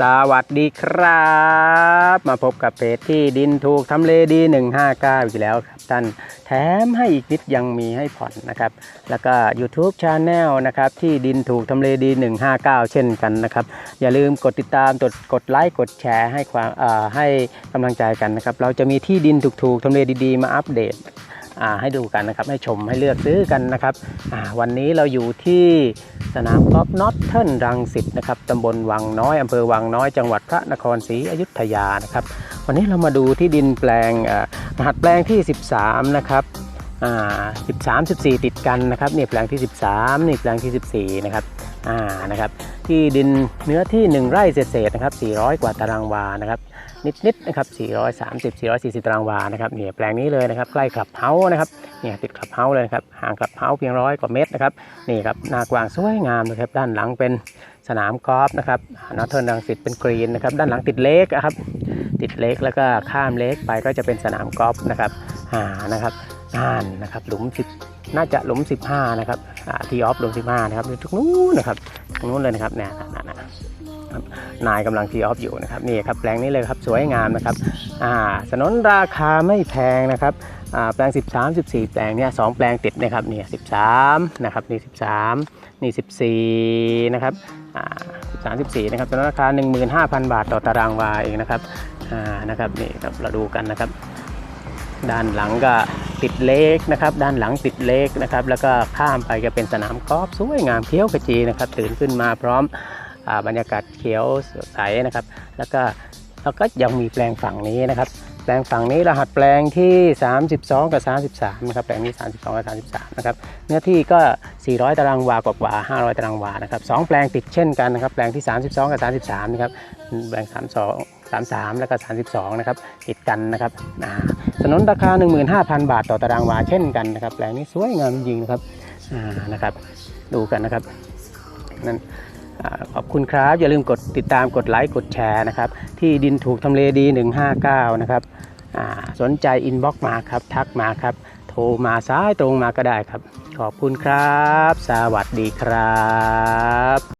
สวัสดีครับ มาพบกับเพจที่ดินถูกทำเลดี 159 อีกแล้วครับท่านแถมให้อีกนิดยังมีให้ผ่อนนะครับ แล้วก็ YouTube Channel นะครับที่ดินถูกทำเลดี 159 เช่นกันนะครับ อย่าลืมกดติดตามกดกดไลค์กดแชร์ให้ความเอ่อให้กำลังใจกันนะครับ เราจะมีที่ดินถูกๆทำเลดีๆ มาอัปเดต ให้ดูกันนะครับให้ชมให้เลือกซื้อกันนะครับวันนี้เราอยู่ที่สนามกอล์ฟนอตเทิลรังสิตนะครับตำบลวังน้อยอำเภอวังน้อยจังหวัดพระนครศรีอยุธยานะครับวันนี้เรามาดูที่ดินแปลงรหัสแปลงที่ 13 นะครับอ่า13 14 ติดกันนะครับนี่แปลงที่ 13 นี่แปลงที่ 14 นะครับ อ่านะครับที่ดินเนื้อที่ 1 ไร่เศษๆนะครับ 400 กว่าตารางวานะครับนิดๆนะครับ 430 440 ตารางวานะครับเนี่ยแปลงนี้เลยนะครับใกล้คลับเฮาส์นะครับเนี่ยติดคลับเฮาส์เลยครับห่างคลับเฮาส์เพียงร้อยกว่าเมตรนะครับนี่ครับหน้ากว้างสวยงามนะครับด้านหลังเป็นสนามกอล์ฟนะครับนอเทิร์นรังสิตเป็นกรีนนะครับด้านหลังติดเลกนะครับติดเลกแล้วก็ข้ามเลกไปก็จะเป็นสนามกอล์ฟนะครับอ่านะครับอ่านนะครับหลุม10 น่าจะหลุม 15 นะครับทีออฟหลุม 15 นะครับอยู่ตรงนู้นนะครับตรงนู้นเลยนะครับเนี่ยนะนะนายกำลังทีออฟอยู่นะครับนี่ครับแปลงนี้เลยครับสวยงามนะครับอ่าสนนราคาไม่แพงนะครับอ่าแปลง 13 14 แปลงเนี่ยสองแปลงติดนะครับเนี่ย13 นะครับนี่ 13 นี่ 14 นะครับอ่า13 14 นะครับสนนราคา 15,000 บาทต่อตารางวาเองนะครับอ่านะครับนี่ครับเราดูกันนะครับ ด้านหลังก็ ติดเล็กนะครับด้านหลังติดเล็กนะครับแล้วก็ข้ามไปก็เป็นสนามกอล์ฟสวยงามเขียวขจีนะครับตื่นขึ้นมาพร้อมอบรรยากาศเขียวสดใสนะครับ แล้วก็แล้วก็ยังมีแปลงฝั่งนี้นะครับ แปลงฝั่งนี้รหัสแปลงที่ 32 กับ 33 นะครับ แปลงนี้ 32 กับ 33 นะครับ เนื้อที่ก็ 400 ตารางวากว่าๆ500 ตารางวา นะครับสองแปลงติดเช่นกันนะครับ แปลงที่ 32 กับ 33 นะครับ แปลง 32 33 แล้วก็ 32 นะครับ ติดกันนะครับ อ่าถนนราคา 15,000 บาทต่อตารางวาเช่นกันนะครับแปลงนี้สวยงามจริงนะครับอ่านะครับดูกันนะครับนั่นอขอบคุณครับ อย่าลืมกดติดตามกดไลค์กดแชร์นะครับ ที่ดินถูกทำเลดี 159 นะครับอ่าสนใจอินบ็อกมาครับ ทักมาครับ โทรมาซ้ายตรงมาก็ได้ครับ ขอบคุณครับ สวัสดีครับ